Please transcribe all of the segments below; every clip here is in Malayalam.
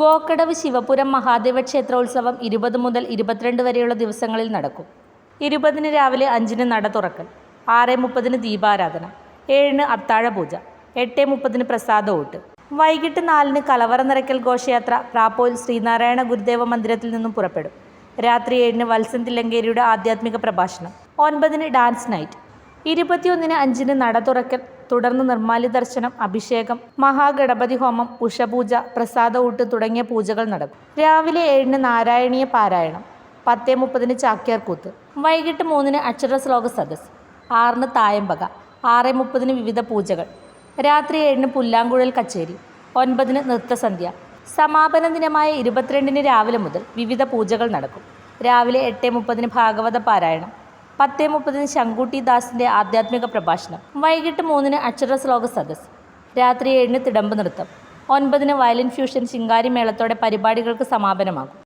ഗോക്കടവ് ശിവപുരം മഹാദേവ ക്ഷേത്രോത്സവം ഇരുപത് മുതൽ ഇരുപത്തിരണ്ട് വരെയുള്ള ദിവസങ്ങളിൽ നടക്കും. ഇരുപതിന് രാവിലെ അഞ്ചിന് നട തുറക്കൽ ആറ് മുപ്പതിന് ദീപാരാധന ഏഴിന് അത്താഴ പൂജ എട്ട് മുപ്പതിന് പ്രസാദ ഊട്ട്. വൈകിട്ട് നാലിന് കലവറ നിറയ്ക്കൽ ഘോഷയാത്ര പ്രാപ്പോയിൽ ശ്രീനാരായണ ഗുരുദേവ മന്ദിരത്തിൽ നിന്നും പുറപ്പെടും. രാത്രി ഏഴിന് വത്സൻ തില്ലങ്കേരിയുടെ ആധ്യാത്മിക പ്രഭാഷണം. ഒൻപതിന് ഡാൻസ് നൈറ്റ്. ഇരുപത്തിയൊന്നിന് അഞ്ചിന് നട തുറക്കൽ. തുടർന്ന് നിർമ്മാല്യ ദർശനം അഭിഷേകം മഹാഗണപതി ഹോമം ഉഷപൂജ പ്രസാദ ഊട്ട് തുടങ്ങിയ പൂജകൾ നടക്കും. രാവിലെ ഏഴിന് നാരായണീയ പാരായണം. പത്തേ മുപ്പതിന് ചാക്യാർകൂത്ത് വൈകിട്ട് മൂന്നിന് അക്ഷര ശ്ലോക സദസ് ആറിന് തായമ്പക. ആറ് മുപ്പതിന് വിവിധ പൂജകൾ. രാത്രി ഏഴിന് പുല്ലാങ്കുഴൽ കച്ചേരി. ഒൻപതിന് നൃത്തസന്ധ്യ. സമാപന ദിനമായ ഇരുപത്തിരണ്ടിന് രാവിലെ മുതൽ വിവിധ പൂജകൾ നടക്കും. രാവിലെ എട്ട് മുപ്പതിന് ഭാഗവത പാരായണം. പത്തേ മുപ്പതിന് ശങ്കുട്ടി ദാസിന്റെ ആധ്യാത്മിക പ്രഭാഷണം. വൈകിട്ട് മൂന്നിന് അക്ഷര ശ്ലോക സദസ് രാത്രി ഏഴിന് തിടമ്പ് നൃത്തം. ഒൻപതിന് വയലിൻ ഫ്യൂഷൻ ശിങ്കാരി മേളത്തോടെ പരിപാടികൾക്ക് സമാപനമാകും.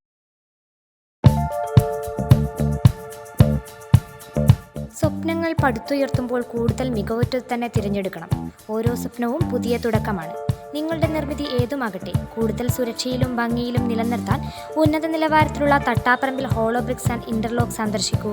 സ്വപ്നങ്ങൾ പടുത്തുയർത്തുമ്പോൾ കൂടുതൽ മികവുറ്റത് തന്നെ തിരഞ്ഞെടുക്കണം. ഓരോ സ്വപ്നവും പുതിയ തുടക്കമാണ്. നിങ്ങളുടെ നിർമ്മിതി ഏതുമാകട്ടെ കൂടുതൽ സുരക്ഷയിലും ഭംഗിയിലും നിലനിർത്താൻ ഉന്നത നിലവാരത്തിലുള്ള Thattaparambil hollow bricks and interlock സന്ദർശിക്കൂ.